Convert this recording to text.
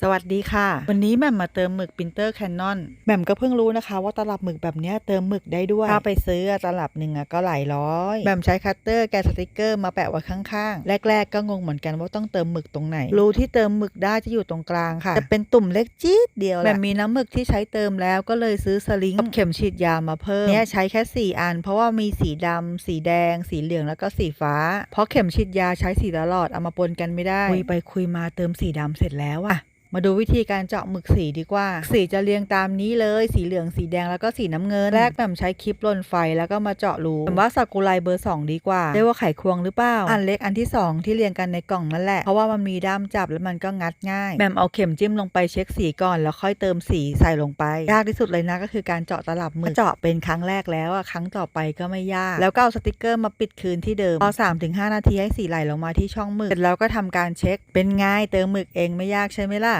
สวัสดีค่ะ วันนี้แหม่มมาเติมหมึกปรินเตอร์แคนนอนแหม่มก็เพิ่งรู้นะคะ ว่าตลับหมึกแบบเนี้ยเติมหมึกได้ด้วย ถ้าไปซื้ออะตลับหนึ่งอะก็หลายร้อยแหม่มใช้คัตเตอร์แกะสติกเกอร์มาแปะไว้ข้างๆ แรก ๆ ก็งงเหมือนกันว่าต้องเติมหมึกตรงไหน รูที่เติมหมึกได้จะอยู่ตรงกลางค่ะ จะเป็นตุ่มเล็กจี๊ดเดียวแหม่มมีน้ำหมึกที่ใช้เติมแล้วก็เลยซื้อสลิงกับเข็มฉีดยามาเพิ่มเนี่ยใช้แค่ 4 อัน เพราะว่ามีสีดำสีแดง สีเหลืองแล้วก็สีฟ้า เพราะเข็มฉีดยาใช้สีตลอดเอามาปนกันไม่ได้คุยไปคุยมาเติมสีดำเสร็จแล้วอะ มาดูวิธีการเจาะหมึกสีดีกว่า สีจะเรียงตามนี้เลย สีเหลือง สีแดง แล้วก็สีน้ำเงิน แรกแหม่มใช้คลิปลนไฟแล้วก็มาเจาะรูผมว่าซากุไรเบอร์ 2 ดีกว่า เรียกว่าไขควงหรือเปล่า อันเล็กอันที่ 2 ที่เรียงกันในกล่องนั่นแหละ เพราะว่ามันมีด้ามจับแล้วมันก็งัดง่าย แหม่มเอาเข็มจิ้มลงไปเช็คสีก่อนแล้วค่อยเติมสีใส่ลงไป ยากที่สุดเลยนะก็คือการเจาะตลับหมึก เจาะเป็นครั้งแรกแล้วอะครั้งต่อไปก็ไม่ยาก แล้วก็เอาสติกเกอร์มาปิดคืนที่เดิม พอ3-5 นาทีให้สีไหลลงมาที่ช่องหมึก เสร็จแล้วก็ทำการเช็ค เป็นไงเติมหมึกเองไม่ยากใช่ไหมล่ะ